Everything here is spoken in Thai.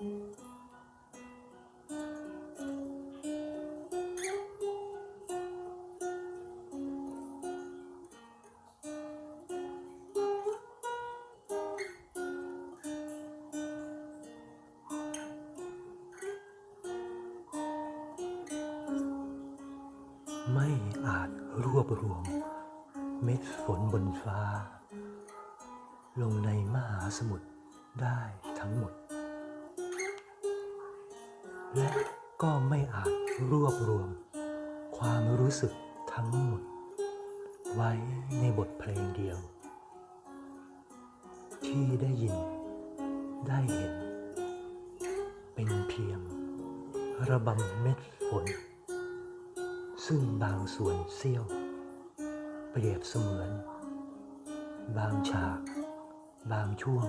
ไม่อาจรวบรวม เม็ดฝนบนฟ้า ลงในมหาสมุทรได้ทั้งหมด และก็ไม่อาจรวบรวม ความรู้สึกทั้งหมด ไว้ในบทเพลงเดียว ที่ได้ยิน ได้เห็น เป็นเพียง ระบำเม็ดฝน ซึ่งบางส่วนเสี้ยว เปรียบเสมือน บางฉาก บางช่วง